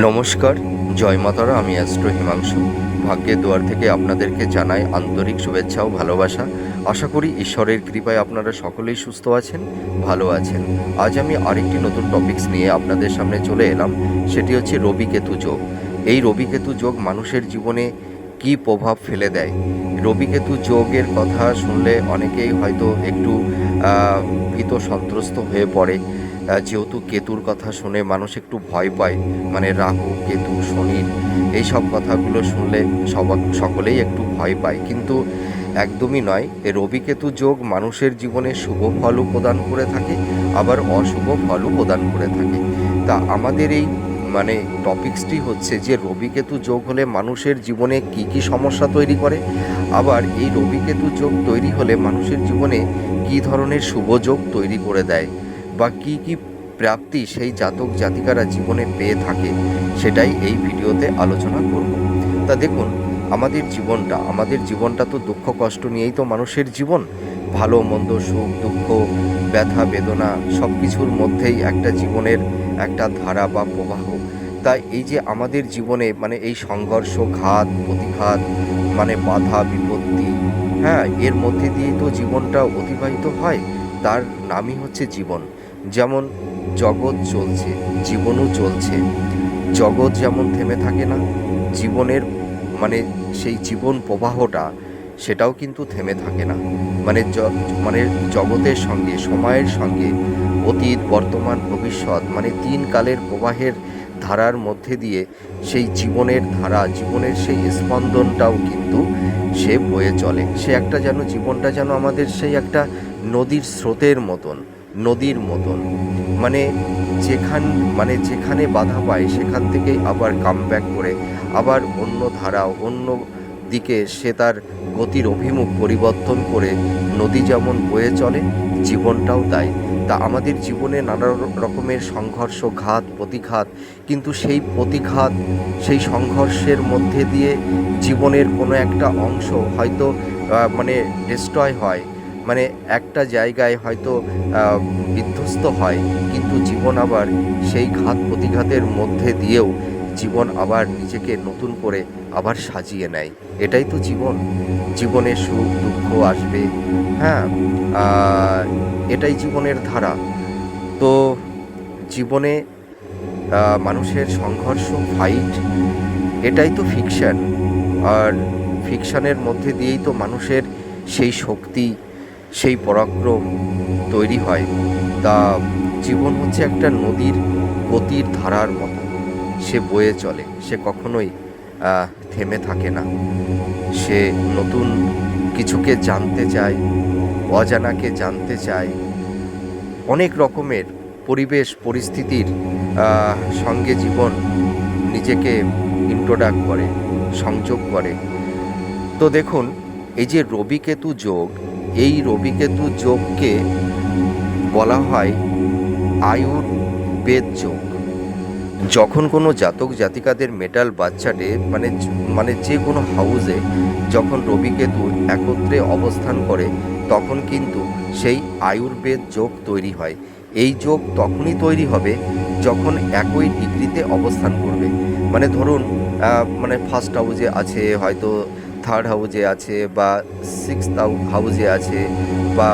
নমস্কার, জয় মাতারা, আমি অ্যাস্ট্রো হিমাংশু। ভাগ্যের দুয়ার থেকে আপনাদেরকে জানাই আন্তরিক শুভেচ্ছা ও ভালোবাসা। আশা করি ঈশ্বরের কৃপায় আপনারা সকলেই সুস্থ আছেন, ভালো আছেন। আজ আমি আরেকটি নতুন টপিকস নিয়ে আপনাদের সামনে চলে এলাম, সেটি হচ্ছে রবি কেতু যোগ। এই রবি কেতু যোগ মানুষের জীবনে কী প্রভাব ফেলে দেয়? রবি কেতু যোগের কথা শুনলে অনেকেই হয়তো একটু ভীত সন্ত্রস্ত হয়ে পড়ে। যেহেতু কেতুর কথা শুনে মানুষ একটু ভয় পায় মানে রাহু, কেতু শনির এই সব কথাগুলো শুনলে সবা, সকলেই একটু ভয় পায়। কিন্তু একদমই নয় রবি কেতু যোগ মানুষের জীবনে শুভ ফলও প্রদান করে থাকে, আবার অশুভ ফলও প্রদান করে থাকে। তা আমাদের এই মানে টপিকসটি হচ্ছে যে রবি কেতু যোগ হলে মানুষের জীবনে কি কি সমস্যা তৈরি করে, আবার এই রবি কেতু যোগ তৈরি হলে মানুষের জীবনে কি ধরনের শুভ যোগ তৈরি করে দেয়। বা কি কি প্রাপ্তি সেই জাতক জাতিকারা জীবনে পেয়ে থাকে, সেটাই এই ভিডিওতে আলোচনা করব। তা দেখুন, আমাদের জীবনটা আমাদের জীবনটা তো দুঃখ কষ্ট নিয়েই তো মানুষের জীবন। ভালো, মন্দ, সুখ, দুঃখ, ব্যথা, বেদনা সব কিছুর মধ্যেই একটা জীবনের একটা ধারা বা প্রবাহ। তাই এই যে আমাদের জীবনে মানে এই সংঘর্ষ, ঘাত, প্রতিঘাত মানে বাধা, বিপত্তি হ্যাঁ এর মধ্যে দিয়েই তো জীবনটা অতিবাহিত হয়, তার নামই হচ্ছে জীবন। যেমন জগৎ চলছে, জীবনও চলছে। জগৎ যেমন থেমে থাকে না, জীবনের মানে সেই জীবন প্রবাহটা সেটাও কিন্তু থেমে থাকে না। মানে মানে জগতের সঙ্গে, সময়ের সঙ্গে, অতীত, বর্তমান, ভবিষ্যৎ মানে তিন কালের প্রবাহের ধারার মধ্যে দিয়ে সেই জীবনের ধারা, জীবনের সেই স্পন্দনটাও কিন্তু সে বয়ে চলে। সে একটা যেন, জীবনটা যেন আমাদের সেই একটা নদীর স্রোতের মতন। নদীর মতন। মানে যেখান মানে যেখানে বাধা পায়, সেখান থেকেই আবার কাম ব্যাক করে, আবার অন্য ধারা, অন্য দিকে সে তার গতির অভিমুখ পরিবর্তন করে নদী যেমন বয়ে চলে, জীবনটাও তাই। তা আমাদের জীবনে নানা রকমের সংঘর্ষ, ঘাত, প্রতিঘাত, কিন্তু সেই প্রতিঘাত, সেই সংঘর্ষের মধ্যে দিয়ে জীবনের কোনো একটা অংশ হয়তো মানে ডিস্ট্রয় হয়। মানে একটা জায়গায় হয়তো বিধ্বস্ত হয়, কিন্তু জীবন আবার সেই ঘাত প্রতিঘাতের মধ্যে দিয়েও জীবন আবার নিজেকে নতুন করে আবার সাজিয়ে নেয়। এটাই তো জীবন। জীবনে সুখ, দুঃখ আসবে। হ্যাঁ এটাই জীবনের ধারা। তো জীবনে মানুষের সংঘর্ষ ফাইট এটাই তো ফিকশান আর ফিকশানের মধ্যে দিয়েই তো মানুষের সেই শক্তি সেই পরাক্রম তৈরি হয়। তা জীবন হচ্ছে একটা নদীর গতির ধারার মতো। সে বয়ে চলে। সে কখনোই থেমে থাকে না। সে নতুন কিছুকে জানতে চায়, অজানাকে জানতে চায়। অনেক রকমের পরিবেশ, পরিস্থিতির সঙ্গে জীবন নিজেকে ইন্ট্রোডাক্ট করে, সংযোগ করে। তো দেখুন, এই যে রবিকেতু যোগ এই রবিকেতু যোগকে বলা হয় আয়ুর বেদ যোগ। যখন কোনো জাতক জাতিকাদের মেটাল বাচ্চাটে মানে মানে যে কোনো হাউসে যখন রবিকেতু একত্রে অবস্থান করে, তখন কিন্তু সেই আয়ুর্বেদ যোগ তৈরি হয়। এই যোগ তখনই তৈরি হবে যখন একই ডিগ্রিতে অবস্থান করবে। মানে ধরুন মানে ফার্স্ট হাউসে আছে হয়তো থার্ড হাউজে আছে বা সিক্স হাউজে আছে বা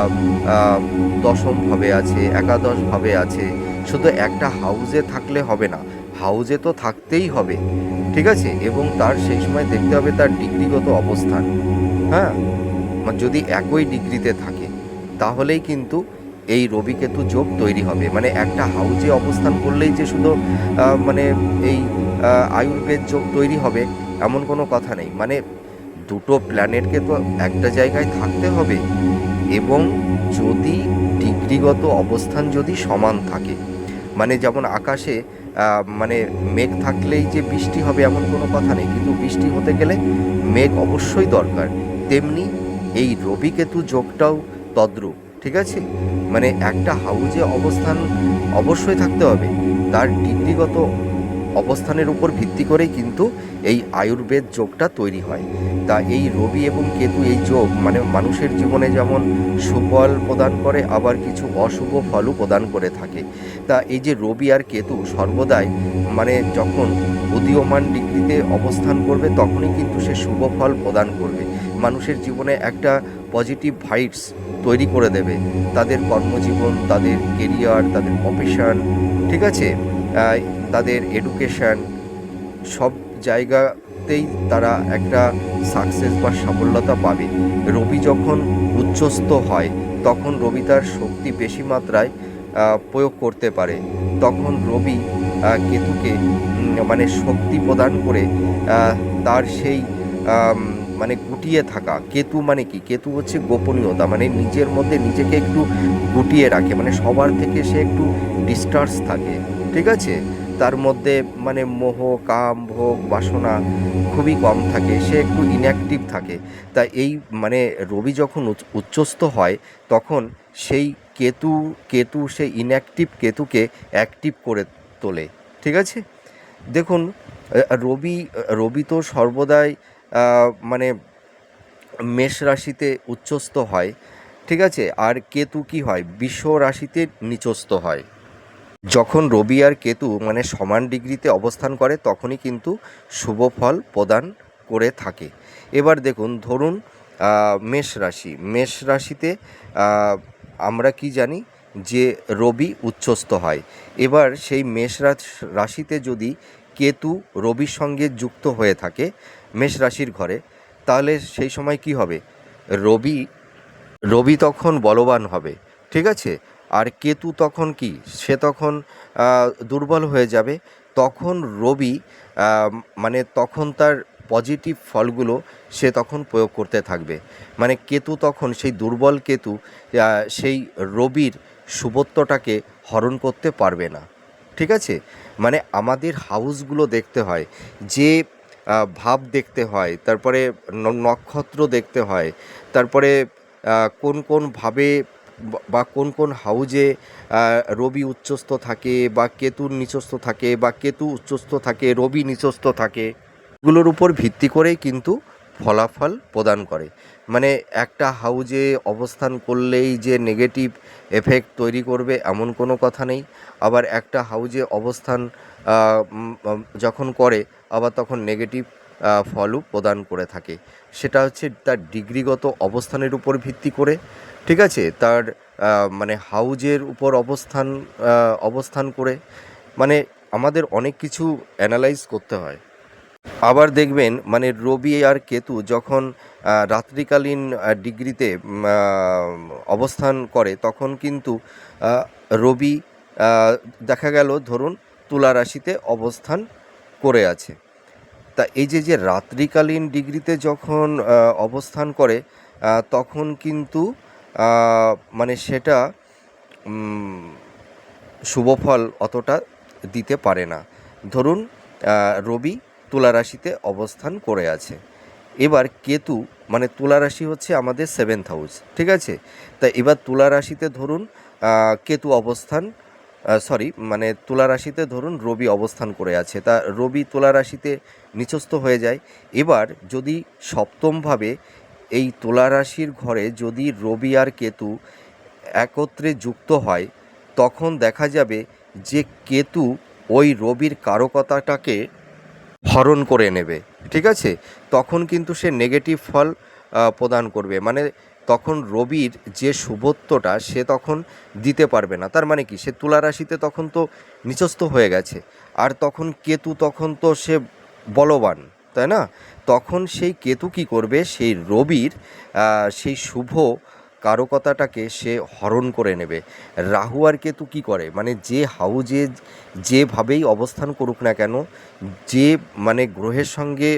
দশমভাবে আছে একাদশভাবে আছে, শুধু একটা হাউজে থাকলে হবে না, হাউজে তো থাকতেই হবে, ঠিক আছে? এবং তার সেই সময় দেখতে হবে তার ডিগ্রিগত অবস্থান হ্যাঁ? মানে যদি একই ডিগ্রিতে থাকে, তাহলেই কিন্তু এই রবিকেতু যোগ তৈরি হবে। মানে একটা হাউজে অবস্থান করলেই যে শুধু মানে এই আয়ুর্বেদ যোগ তৈরি হবে, এমন কোনো কথা নেই। মানে দুটো প্ল্যানেটকে তো একটা জায়গায় থাকতে হবে। এবং যদি ডিগ্রিগত অবস্থান যদি সমান থাকে মানে যেমন আকাশে মানে মেঘ থাকলেই যে বৃষ্টি হবে এমন কোনো কথা নেই। কিন্তু বৃষ্টি হতে গেলে মেঘ অবশ্যই দরকার। তেমনি এই রবি কেতু যোগটাও তদ্রূপ, ঠিক আছে? মানে একটা হাউজে অবস্থান অবশ্যই থাকতে হবে। তার ডিগ্রিগত অবস্থানের উপর ভিত্তি করেই কিন্তু এই আয়ুর্বেদ যোগটা তৈরি হয়। তা এই রবি এবং কেতু এই যোগ মানে মানুষের জীবনে যেমন সুফল প্রদান করে, আবার কিছু অশুভ ফলও প্রদান করে থাকে। তা এই যে রবি আর কেতু সর্বদাই মানে যখন উদীয়মান ডিগ্রিতে অবস্থান করবে, তখনই কিন্তু সে শুভ ফল প্রদান করবে। মানুষের জীবনে একটা পজিটিভ ভাইবস তৈরি করে দেবে। তাদের কর্মজীবন, তাদের কেরিয়ার তাদের প্রফেশন ঠিক আছে? তাদের এডুকেশান সব জায়গাতেই তারা একটা সাকসেস বা সাফল্যতা পাবে। রবি যখন উচ্চস্থ হয়, তখন রবি তার শক্তি বেশি মাত্রায় প্রয়োগ করতে পারে। তখন রবি কেতুকে মানে শক্তি প্রদান করে তার সেই মানে গুটিয়ে থাকা। কেতু মানে কি? কেতু হচ্ছে গোপনীয়তা মানে নিজের মধ্যে নিজেকে একটু গুটিয়ে রাখে মানে সবার থেকে সে একটু ডিস্টার্স থাকে। ঠিক আছে? তার মধ্যে মানে মোহ, কাম, ভোগ, বাসনা খুবই কম থাকে, সে একটু ইনঅ্যাক্টিভ থাকে। তা এই মানে রবি যখন উচ্চ- উচ্চস্থ হয়, তখন সেই কেতু কেতু সেই ইনঅ্যাক্টিভ কেতুকে অ্যাক্টিভ করে তোলে, ঠিক আছে? দেখুন রবি রবি তো সর্বদাই মানে মেষ রাশিতে উচ্চস্থ হয়, ঠিক আছে? আর কেতু কি হয়? বিশ্ব রাশিতে নিচস্থ হয়। যখন রবি আর কেতু মানে সমান ডিগ্রিতে অবস্থান করে, তখনই কিন্তু শুভ ফল প্রদান করে থাকে। এবার দেখুন, ধরুন মেষ রাশি। মেষ রাশিতে আমরা কি জানি যে রবি উচ্চস্থ হয়। এবার সেই মেষ রাশ- রাশিতে যদি কেতু রবির সঙ্গে যুক্ত হয়ে থাকে, মেষ রাশির ঘরে, তাহলে সেই সময় কি হবে? রবি রবি তখন বলবান হবে। ঠিক আছে? আর কেতু তখন কি? সে তখন দুর্বল হয়ে যাবে। তখন রবি মানে তখন তার পজিটিভ ফলগুলো সে তখন প্রয়োগ করতে থাকবে। মানে কেতু তখন, সেই দুর্বল কেতু সেই রবির শুভত্বটাকে হরণ করতে পারবে না। ঠিক আছে? মানে আমাদের হাউসগুলো দেখতে হয়, যে ভাব দেখতে হয়, তারপরে নক্ষত্র দেখতে হয়, তারপরে কোন কোন ভাবে বা- কোন কোন হাউজে রবি উচ্চস্থ থাকে বা কেতুর নিচস্থ থাকে বা কেতু উচ্চস্থ থাকে, রবি নিচস্থ থাকে, এগুলোর উপর ভিত্তি করেই কিন্তু ফলাফল প্রদান করে। মানে একটা হাউজে অবস্থান করলেই যে নেগেটিভ এফেক্ট তৈরি করবে এমন কোনো কথা নেই। আবার একটা হাউজে অবস্থান যখন করে, আবার তখন নেগেটিভ ফলও প্রদান করে থাকে। সেটা হচ্ছে তার ডিগ্রিগত অবস্থানের উপর ভিত্তি করে, ঠিক আছে? তার মানে হাউজের উপর অবস্থান অবস্থান করে মানে আমাদের অনেক কিছু অ্যানালাইজ করতে হয়। আবার দেখবেন মানে রবি আর কেতু যখন রাত্রিকালীন ডিগ্রিতে অবস্থান করে, তখন কিন্তু রবি দেখা গেল ধরুন তুলা রাশিতে অবস্থান করে আছে। তা এই যে যে রাত্রিকালীন ডিগ্রিতে যখন অবস্থান করে তখন কিন্তু মানে সেটা উম, শুভ ফল অতটা দিতে পারে না। ধরুন রবি তুলা রাশিতে অবস্থান করে আছে। এবার কেতু মানে তুলা রাশি হচ্ছে আমাদের সেভেন্থ হাউস ঠিক আছে? তা এবার তুলা রাশিতে ধরুন কেতু অবস্থান সরি মানে তুলা রাশিতে ধরুন রবি অবস্থান করে আছে। তা রবি তুলা রাশিতে নিচস্থ হয়ে যায়। এবার যদি সপ্তমভাবে এই তুলা রাশির ঘরে যদি রবি আর কেতু একত্রে যুক্ত হয়, তখন দেখা যাবে যে কেতু ওই রবির কারকতাটাকে হরণ করে নেবে। ঠিক আছে? তখন কিন্তু সে নেগেটিভ ফল প্রদান করবে। মানে তখন রবির যে শুভত্বটা সে তখন দিতে পারবে না। তার মানে কি? সে তুলা রাশিতে তখন তো নিচস্থ হয়ে গেছে। আর তখন কেতু তখন তো সে বলবান, তাই না? তখন সেই কেতু কি করবে? সেই রবির সেই শুভ কারকতাটাকে সে হরণ করে নেবে। রাহু আর কেতু কি করে? মানে যে হাউজে যেভাবেই অবস্থান করুক না কেন, যে মানে গ্রহের সঙ্গে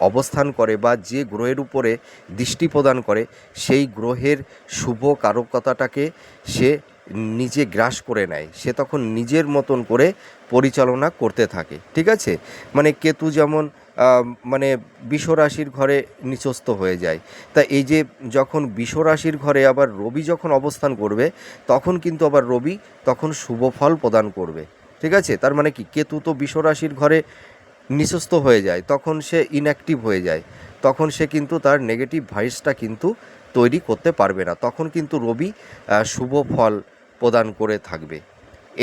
অবস্থান করে বা যে গ্রহের উপরে দৃষ্টি প্রদান করে, সেই গ্রহের শুভ কারকতাটাকে সে নিজে গ্রাস করে নেয়। সে তখন নিজের মতন করে পরিচালনা করতে থাকে। ঠিক আছে? মানে কেতু যেমন মানে বিষ রাশির ঘরে নিচস্থ হয়ে যায়। তা এই যে যখন বিষ রাশির ঘরে আবার রবি যখন অবস্থান করবে, তখন কিন্তু আবার রবি তখন শুভ ফল প্রদান করবে। ঠিক আছে? তার মানে কি? কেতু তো বিশ্বরাশির ঘরে নিঃস্ত হয়ে যায়, তখন সে ইনঅ্যাক্টিভ হয়ে যায়, তখন সে কিন্তু তার নেগেটিভ ভাইসটা কিন্তু তৈরি করতে পারবে না, তখন কিন্তু রবি শুভ ফল প্রদান করে থাকবে।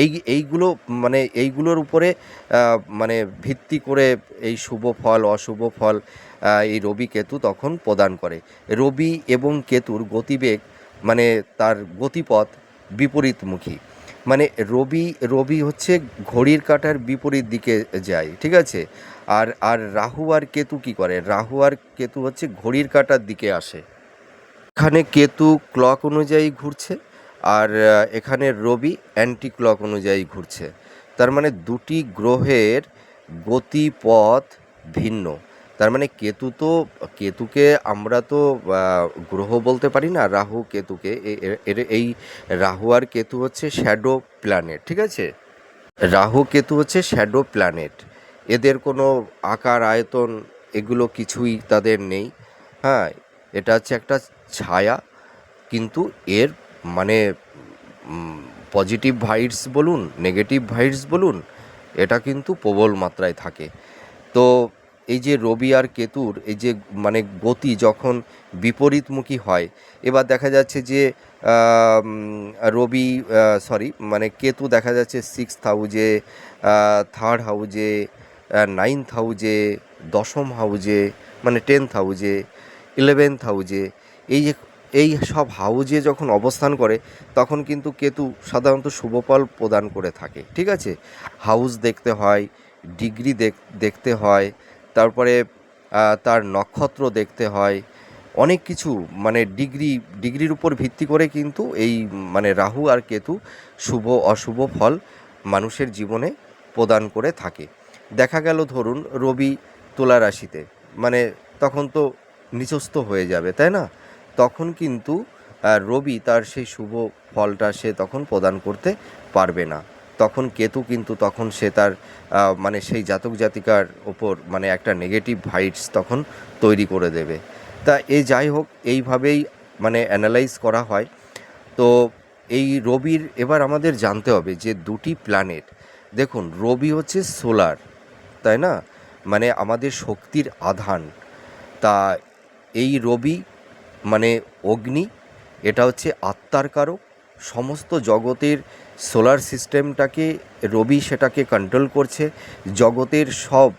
এই, এইগুলো মানে এইগুলোর উপরে মানে ভিত্তি করে এই শুভ ফল, অশুভ ফল এই রবি কেতু তখন প্রদান করে। রবি এবং কেতুর গতিবেগ মানে তার গতিপথ বিপরীতমুখী। মানে রবি রবি হচ্ছে ঘড়ির কাঁটার বিপরীত দিকে যায়, ঠিক আছে? আর আর রাহু আর কেতু কি করে? রাহু আর কেতু হচ্ছে ঘড়ির কাঁটার দিকে আসে। এখানে কেতু ক্লক অনুযায়ী ঘুরছে আর এখানে রবি অ্যান্টি ক্লক অনুযায়ী ঘুরছে। তার মানে দুটি গ্রহের গতিপথ ভিন্ন। তার মানে কেতু তো, কেতুকে আমরা তো গ্রহ বলতে পারি না, রাহু কেতুকে। এই রাহু আর কেতু হচ্ছে শ্যাডো প্ল্যানেট ঠিক আছে? রাহু কেতু হচ্ছে শ্যাডো প্ল্যানেট এদের কোনো আকার, আয়তন এগুলো কিছুই তাদের নেই। হ্যাঁ এটা হচ্ছে একটা ছায়া। কিন্তু এর মানে পজিটিভ ভাইবস বলুন নেগেটিভ ভাইবস বলুন, এটা কিন্তু প্রবল মাত্রায় থাকে। তো এই যে রবি আর কেতুর, এই যে মানে গতি যখন বিপরীতমুখী হয়, এবার দেখা যাচ্ছে যে রবি সরি মানে কেতু দেখা যাচ্ছে সিক্স হাউজে থার্ড হাউজে নাইনথ হাউজে দশম হাউজে মানে টেন্থ হাউজে ইলেভেন্থ হাউজে এই যে, এই সব হাউজে যখন অবস্থান করে, তখন কিন্তু কেতু সাধারণত শুভফল প্রদান করে থাকে, ঠিক আছে? হাউস দেখতে হয় ডিগ্রি দেখতে হয় তারপরে তার নক্ষত্র দেখতে হয়। অনেক কিছু মানে ডিগ্রি, ডিগ্রির উপর ভিত্তি করে কিন্তু এই মানে রাহু আর কেতু শুভ, অশুভ ফল মানুষের জীবনে প্রদান করে থাকে। দেখা গেল ধরুন, রবি তুলা রাশিতে মানে তখন তো নিচস্থ হয়ে যাবে, তাই না? তখন কিন্তু রবি তার সেই শুভ ফলটা সে তখন প্রদান করতে পারবে না। তখন কেতু কিন্তু তখন সে তার মানে সেই জাতক জাতিকার ওপর মানে একটা নেগেটিভ ভাইটস তখন তৈরি করে দেবে। তা এ যাই হোক, এইভাবেই মানে অ্যানালাইজ করা হয়। তো এই রবির এবার আমাদের জানতে হবে যে দুটি প্ল্যানেট দেখুন রবি হচ্ছে সোলার তাই না? মানে আমাদের শক্তির আধান। তা এই রবি মানে অগ্নি, এটা হচ্ছে আত্মার কারক। সমস্ত জগতের সোলার সিস্টেমটাকে, রবি সেটাকে কন্ট্রোল করছে। জগতের সব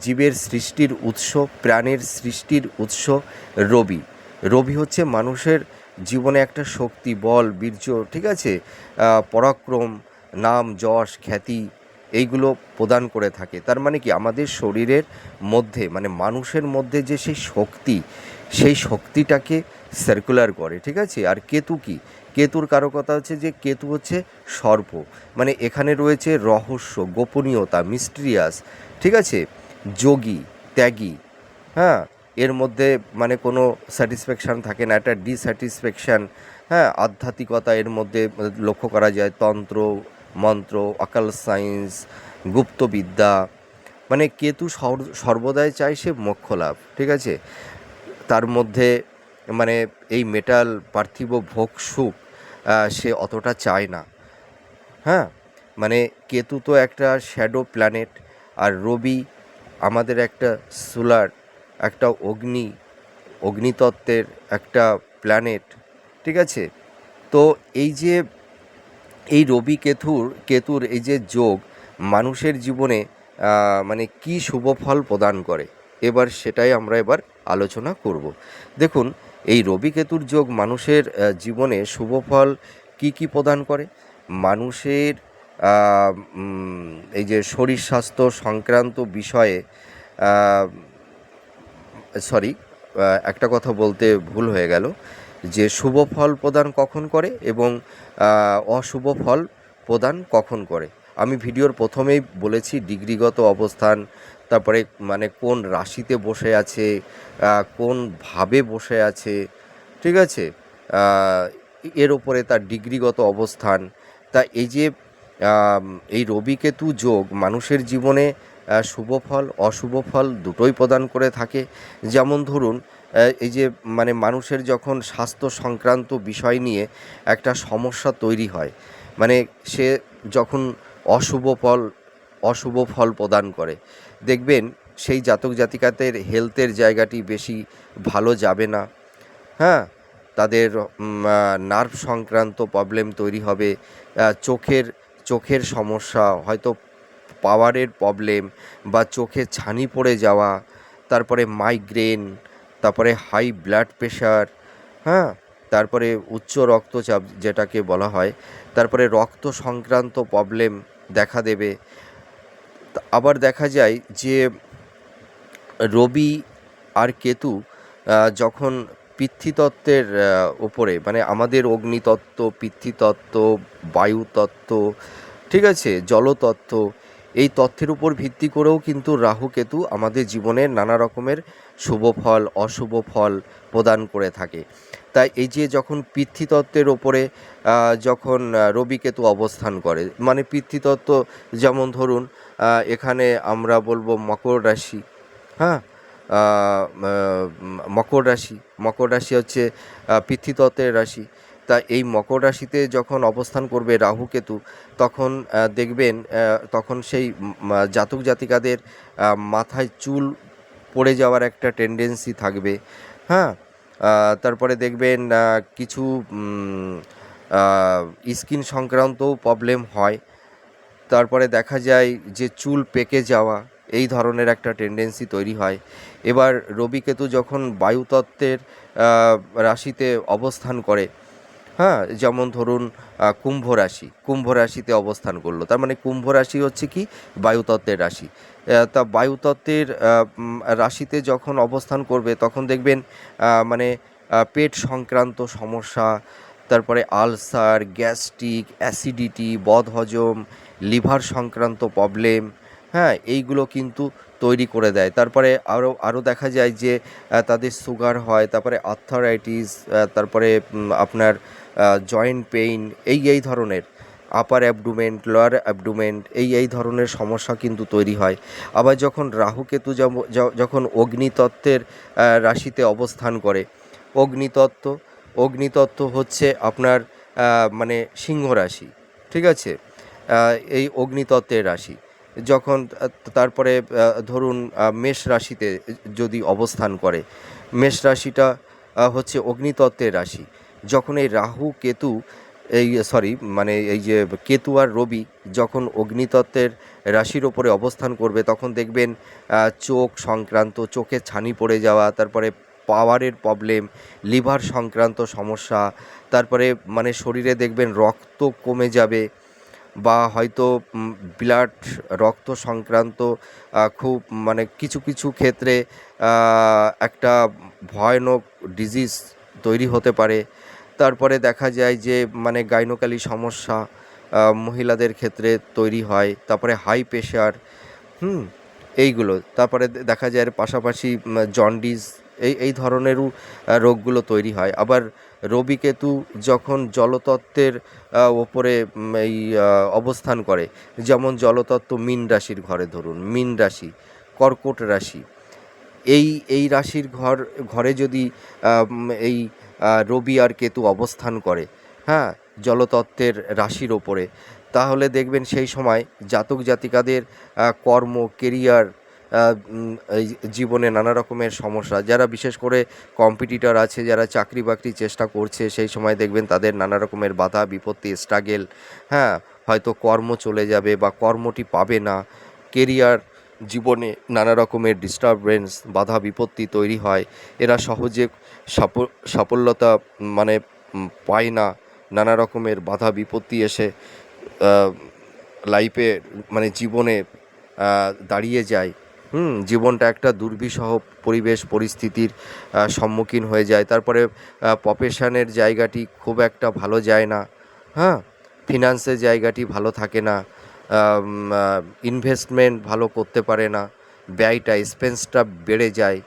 জীবের সৃষ্টির উৎস, প্রাণের সৃষ্টির উৎস রবি। রবি হচ্ছে মানুষের জীবনে একটা শক্তি, বল, বীর্য, ঠিক আছে? পরাক্রম, নাম, যশ, খ্যাতি, এইগুলো প্রদান করে থাকে। তার মানে কি? আমাদের শরীরের মধ্যে মানে মানুষের মধ্যে যে সেই শক্তি, সেই শক্তিটাকে সার্কুলার করে, ঠিক আছে? আর কেতু কি? কেতুর কারকতা হচ্ছে যে, কেতু হচ্ছে সর্প। মানে এখানে রয়েছে রহস্য, গোপনীয়তা মিস্ট্রিয়াস ঠিক আছে? যোগী, ত্যাগী হ্যাঁ? এর মধ্যে মানে কোনো স্যাটিসফ্যাকশান থাকে না, একটা ডিস্যাটিসফ্যাকশান হ্যাঁ? আধ্যাত্মিকতা এর মধ্যে লক্ষ্য করা যায়, তন্ত্র, মন্ত্র অকাল সায়েন্স গুপ্তবিদ্যা। মানে কেতু সর- সর্বদাই চায় সে মোক্ষ লাভ ঠিক আছে? তার মধ্যে মানে এই মেটাল পার্থিব ভোগ সুখ সে অতটা চায় না। হ্যাঁ? মানে কেতু তো একটা শ্যাডো প্ল্যানেট আর রবি আমাদের একটা সোলার একটা অগ্নি, অগ্নিতত্ত্বের একটা প্ল্যানেট ঠিক আছে? তো এই যে, এই রবি কেতুর কেতুর এই যে যোগ, মানুষের জীবনে মানে কি শুভ ফল প্রদান করে? এবার সেটাই আমরা এবার আলোচনা করব। দেখুন এই রবি কেতুর যোগ মানুষের জীবনে শুভ ফল কী কী প্রদান করে? মানুষের এই যে শরীর স্বাস্থ্য সংক্রান্ত বিষয়ে সরি একটা কথা বলতে ভুল হয়ে গেল। যে শুভ ফল প্রদান কখন করে এবং অশুভ ফল প্রদান কখন করে? আমি ভিডিওর প্রথমেই বলেছি, ডিগ্রিগত অবস্থান তারপরে মানে কোন রাশিতে বসে আছে কোন ভাবে বসে আছে, ঠিক আছে? এর ওপরে তার ডিগ্রিগত অবস্থান। তা এই যে এই রবিকেতু যোগ মানুষের জীবনে শুভ ফল, অশুভ ফল দুটোই প্রদান করে থাকে। যেমন ধরুন এই যে মানে মানুষের যখন স্বাস্থ্য সংক্রান্ত বিষয় নিয়ে একটা সমস্যা তৈরি হয় মানে সে যখন অশুভ ফল অশুভ ফল প্রদান করে দেখবেন সেই জাতক জাতিকাদের হেলথের জায়গাটি বেশি ভালো যাবে না। হ্যাঁ? তাদের নার্ভ সংক্রান্ত প্রবলেম তৈরি হবে। চোখের চোখের সমস্যা, হয়তো পাওয়ারের প্রবলেম বা চোখে ছানি পড়ে যাওয়া, তারপরে মাইগ্রেন তারপরে হাই ব্লাড প্রেশার হ্যাঁ? তারপরে উচ্চ রক্তচাপ যেটাকে বলা হয়, তারপরে রক্ত সংক্রান্ত প্রবলেম দেখা দেবে। আবার দেখা যায় যে রবি আর কেতু যখন পিতৃতত্ত্বের ওপরে মানে আমাদের অগ্নিতত্ত্ব পিতৃতত্ত্ব বায়ুতত্ত্ব ঠিক আছে জলতত্ত্ব এই তথ্যের উপর ভিত্তি করেও কিন্তু রাহু কেতু আমাদের জীবনের নানা রকমের শুভ ফল অশুভ ফল প্রদান করে থাকে। তাই এই যে যখন পিতৃতত্ত্বের ওপরে যখন আহ, রবি কেতু অবস্থান করে মানে পিতৃতত্ত্ব যেমন ধরুন এখানে আমরা বলব মকর রাশি হ্যাঁ? মকর রাশি মকর রাশি হচ্ছে আহ, পিতৃতত্ত্বের রাশি। তা এই মকর রাশিতে যখন অবস্থান করবে রাহু কেতু তখন দেখবেন তখন সেই জাতক জাতিকাদের মাথায় চুল পড়ে যাওয়ার একটা টেন্ডেন্সি থাকবে হ্যাঁ? তারপরে দেখবেন কিছু স্কিন সংক্রান্তও প্রবলেম হয়। তারপরে দেখা যায় যে চুল পেকে যাওয়া, এই ধরনের একটা টেন্ডেন্সি তৈরি হয়। এবার রবি কেতু যখন বায়ুতত্ত্বের রাশিতে অবস্থান করে হ্যাঁ যেমন ধরুন কুম্ভ রাশি, কুম্ভ রাশিতে অবস্থান করল, তার মানে কুম্ভ রাশি হচ্ছে কি? বায়ুতত্ত্বের রাশি। তা বায়ুতত্ত্বের রাশিতে যখন অবস্থান করবে, তখন দেখবেন মানে পেট সংক্রান্ত সমস্যা তারপরে আলসার, গ্যাস্ট্রিক, অ্যাসিডিটি, বদহজম, লিভার সংক্রান্ত প্রবলেম হ্যাঁ এইগুলো কিন্তু তৈরি করে দেয়। তারপরে আরও আরও দেখা যায় যে তাদের সুগার হয়, তারপরে আর্থারাইটিস তারপরে আপনার জয়েন্ট পেইন, এই এই ধরনের, আপার অ্যাবডুমেন্ট লোয়ার অ্যাবডুমেন্ট এই এই ধরনের সমস্যা কিন্তু তৈরি হয়। আবার যখন রাহুকেতু যখন অগ্নিতত্ত্বের রাশিতে অবস্থান করে, অগ্নিতত্ত্ব অগ্নিতত্ত্ব হচ্ছে আপনার মানে সিংহ রাশি, ঠিক আছে? এই অগ্নিতত্ত্বের রাশি। যখন তারপরে ধরুন মেষ রাশিতে যদি অবস্থান করে, মেষ রাশিটা হচ্ছে অগ্নিতত্ত্বের রাশি। যখন এই রাহু, কেতু, এই, সরি মানে এই যে কেতু আর রবি যখন অগ্নিতত্ত্বের রাশির ওপরে অবস্থান করবে, তখন দেখবেন চোখ সংক্রান্ত, চোখে ছানি পড়ে যাওয়া, তারপরে পাওয়ারের প্রবলেম লিভার সংক্রান্ত সমস্যা, তারপরে মানে শরীরে দেখবেন রক্ত কমে যাবে বা হয়তো ব্লাড রক্ত সংক্রান্ত খুব মানে কিছু কিছু ক্ষেত্রে একটা ভয়ানক ডিজিজ তৈরি হতে পারে। তারপরে দেখা যায় যে মানে গাইনোকালি সমস্যা মহিলাদের ক্ষেত্রে তৈরি হয়, তারপরে হাই প্রেশার হুম, এইগুলো। তারপরে দেখা যায় পাশাপাশি জন্ডিস এই এই ধরনেরও রোগগুলো তৈরি হয়। আবার রবি কেতু যখন জলতত্ত্বের ওপরে এই অবস্থান করে, যেমন জলতত্ত্ব মীন রাশির ঘরে ধরুন, মীন রাশি, কর্কট রাশি, এই এই রাশির ঘর, ঘরে যদি এই রবি আর কেতু অবস্থান করে হ্যাঁ জলতত্ত্বের রাশির ওপরে, তাহলে দেখবেন সেই সময় জাতক জাতিকাদের কর্ম, কেরিয়ার জীবনে নানা রকমের সমস্যা। যারা বিশেষ করে কম্পিটিটর আছে, যারা চাকরি বাকরি চেষ্টা করছে, সেই সময় দেখবেন তাদের নানা রকমের বাধা, বিপত্তি স্ট্রাগেল হ্যাঁ হয়তো কর্ম চলে যাবে বা কর্মটি পাবে না। কেরিয়ার জীবনে নানা রকমের ডিস্টারবেন্স বাধা, বিপত্তি তৈরি হয়। এরা সহজে সাফ- সাফল্যতা মানে পায় না। নানা রকমের বাধা, বিপত্তি এসে লাইফে মানে জীবনে দাঁড়িয়ে যায়। হুম, জীবনটা একটা দুর্বিষহ পরিবেশ, পরিস্থিতির সম্মুখীন হয়ে যায়। তারপরে প্রফেশনের জায়গাটি খুব একটা ভালো যায় না। হ্যাঁ ফিনান্সের জায়গাটি ভালো থাকে না। ইনভেস্টমেন্ট ভালো করতে পারে না। ব্যয়টা এক্সপেন্সটা বেড়ে যায়।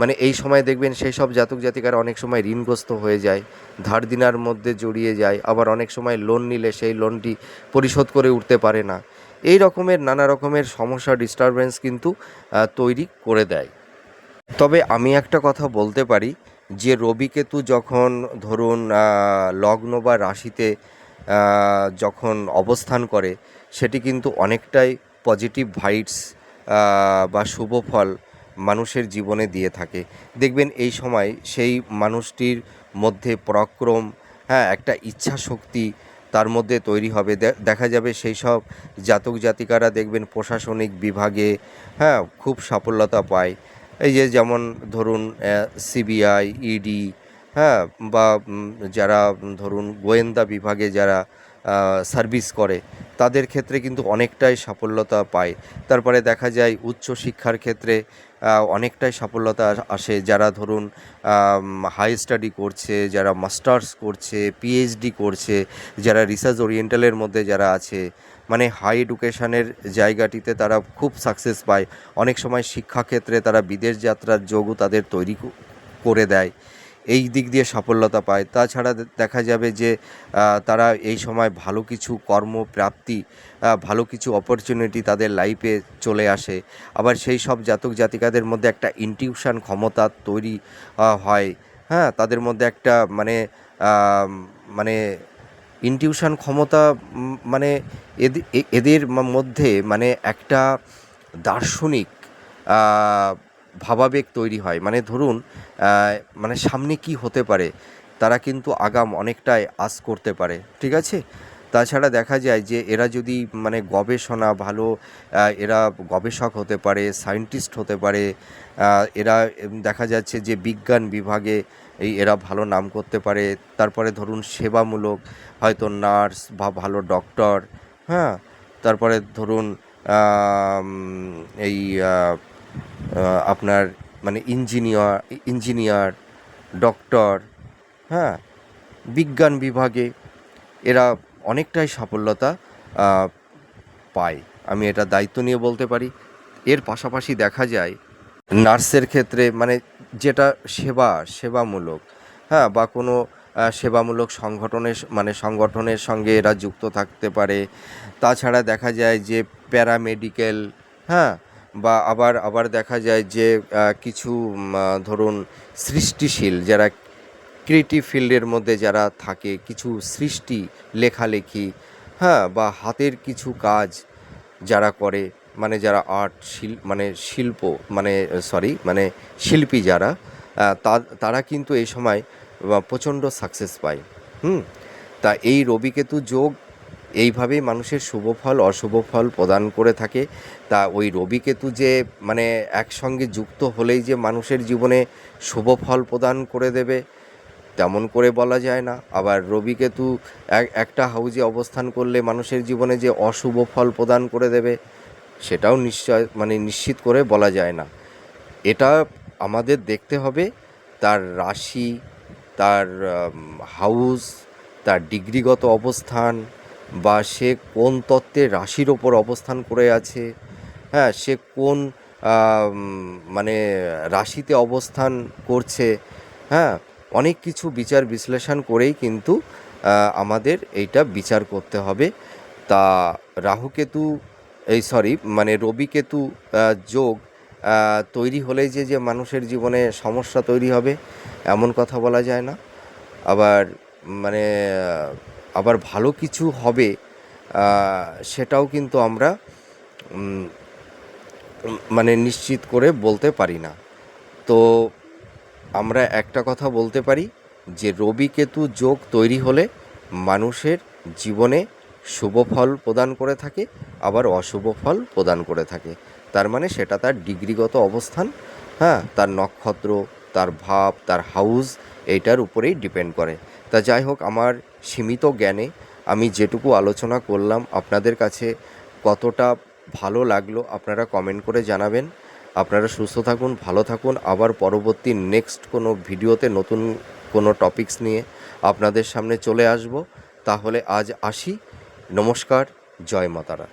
মানে এই সময় দেখবেন, সেই সব জাতক জাতিকারা অনেক সময় ঋণগ্রস্ত হয়ে যায়, ধার দিনার মধ্যে জড়িয়ে যায়। আবার অনেক সময় লোন নিলে সেই লোনটি পরিশোধ করে উঠতে পারে না। এই রকমের নানা রকমের সমস্যা ডিস্টারবেন্স কিন্তু তৈরি করে দেয়। তবে আমি একটা কথা বলতে পারি যে রবিকেতু যখন ধরুন লগ্ন বা রাশিতে যখন অবস্থান করে, সেটি কিন্তু অনেকটাই পজিটিভ ভাইটস বা শুভ ফল মানুষের জীবনে দিয়ে থাকে। দেখবেন এই সময় সেই মানুষটির মধ্যে পরাক্রম হ্যাঁ একটা ইচ্ছা শক্তি তার মধ্যে তৈরি হবে। দেখা যাবে সেই সব জাতক জাতিকারা দেখবেন প্রশাসনিক বিভাগে হ্যাঁ খুব সাফল্যতা পায়। এই যে যেমন ধরুন সিবিআই ইডি হ্যাঁ বা যারা, ধরুন, গোয়েন্দা বিভাগে যারা সার্ভিস করে, তাদের ক্ষেত্রে কিন্তু অনেকটাই সাফল্যতা পায়। তারপরে দেখা যায় উচ্চ শিক্ষার ক্ষেত্রে অনেকটাই সফলতা আসে যারা ধরুন হাই স্টাডি করছে, যারা মাস্টার্স করছে পিএইচডি করছে, যারা রিসার্চ ওরিয়েন্টালের মধ্যে যারা আছে মানে হাই এডুকেশনের জায়গাটিতে তারা খুব সাকসেস পায়। অনেক সময় শিক্ষাক্ষেত্রে তারা বিদেশ যাত্রার যোগও তাদের তৈরি করে দেয়। এই দিক দিয়ে সাফল্যতা পায়। তাছাড়া দেখা যাবে যে তারা এই সময় ভালো কিছু কর্মপ্রাপ্তি ভালো কিছু অপরচুনিটি তাদের লাইফে চলে আসে। আবার সেই সব জাতক জাতিকাদের মধ্যে একটা ইনটিউশন ক্ষমতা তৈরি হয়। হ্যাঁ তাদের মধ্যে একটা মানে মানে ইনটিউশন ক্ষমতা মানে এদে- এদের মধ্যে মানে একটা দার্শনিক ভাবাবেগ তৈরি হয়। মানে ধরুন মানে সামনে কি হতে পারে, তারা কিন্তু আগাম অনেকটাই আশ করতে পারে, ঠিক আছে? তাছাড়া দেখা যায় যে এরা যদি মানে গবেষণা ভালো এরা গবেষক হতে পারে, সায়েন্টিস্ট হতে পারে এরা দেখা যাচ্ছে যে বিজ্ঞান বিভাগে এই এরা ভালো নাম করতে পারে, তারপরে ধরুন সেবামূলক, হয়তো নার্স বা ভালো ডক্টর হ্যাঁ? তারপরে ধরুন এই আপনার মানে ইঞ্জিনিয়ার ইঞ্জিনিয়ার, ডক্টর হ্যাঁ বিজ্ঞান বিভাগে এরা অনেকটাই সাফল্যতা পায়। আমি এটা দায়িত্ব নিয়ে বলতে পারি। এর পাশাপাশি দেখা যায়, নার্সের ক্ষেত্রে মানে যেটা সেবা, সেবামূলক হ্যাঁ বা কোনো সেবামূলক সংগঠনের মানে সংগঠনের সঙ্গে এরা যুক্ত থাকতে পারে। তাছাড়া দেখা যায় যে প্যারামেডিক্যাল হ্যাঁ বা আবার আবার দেখা যায় যে কিছু ধরুন সৃষ্টিশীল যারা ক্রিয়েটিভ ফিল্ডের মধ্যে যারা থাকে, কিছু সৃষ্টি লেখালেখি হ্যাঁ বা হাতের কিছু কাজ যারা করে মানে যারা আর্ট শিল মানে শিল্প মানে সরি মানে শিল্পী যারা তারা কিন্তু এই সময় প্রচণ্ড সাকসেস পায়। হুম? তা এই রবিকেতু যোগ এইভাবেই মানুষের শুভ ফল, অশুভ ফল প্রদান করে থাকে। তা ওই রবিকেতু যে মানে একসঙ্গে যুক্ত হলেই যে মানুষের জীবনে শুভ ফল প্রদান করে দেবে, তেমন করে বলা যায় না। আবার রবিকেতু এক, একটা হাউজে অবস্থান করলে মানুষের জীবনে যে অশুভ ফল প্রদান করে দেবে, সেটাও নিশ্চয় মানে নিশ্চিত করে বলা যায় না। এটা আমাদের দেখতে হবে, তার রাশি, তার হাউস তার ডিগ্রিগত অবস্থান বা সে কোন তত্ত্বের রাশির ওপর অবস্থান করে আছে? হ্যাঁ সে কোন মানে রাশিতে অবস্থান করছে? হ্যাঁ অনেক কিছু বিচার বিশ্লেষণ করেই কিন্তু আমাদের এইটা বিচার করতে হবে। তা রাহুকেতু, এই সরি মানে রবিকেতু যোগ তৈরি হলেই যে যে মানুষের জীবনে সমস্যা তৈরি হবে, এমন কথা বলা যায় না। আবার মানে আবার ভালো কিছু হবে সেটাও কিন্তু আমরা মানে নিশ্চিত করে বলতে পারি না। তো আমরা একটা কথা বলতে পারি যে রবি কেতু যোগ তৈরি হলে মানুষের জীবনে শুভ ফল প্রদান করে থাকে, আবার অশুভ ফল প্রদান করে থাকে। তার মানে সেটা তার ডিগ্রিগত অবস্থান হ্যাঁ তার নক্ষত্র, তার ভাব, তার হাউস এইটার উপরেই ডিপেন্ড করে। তা যাই হোক, আমার সীমিত জ্ঞানে আমি যেটুকু আলোচনা করলাম, আপনাদের কাছে কতটা ভালো লাগল আপনারা কমেন্ট করে জানাবেন। আপনারা সুস্থ থাকুন, ভালো থাকুন। আবার পরবর্তী নেক্সট কোনো ভিডিওতে নতুন কোনো টপিকস নিয়ে আপনাদের সামনে চলে আসব। তাহলে আজ আসি। নমস্কার, জয় মাতারা।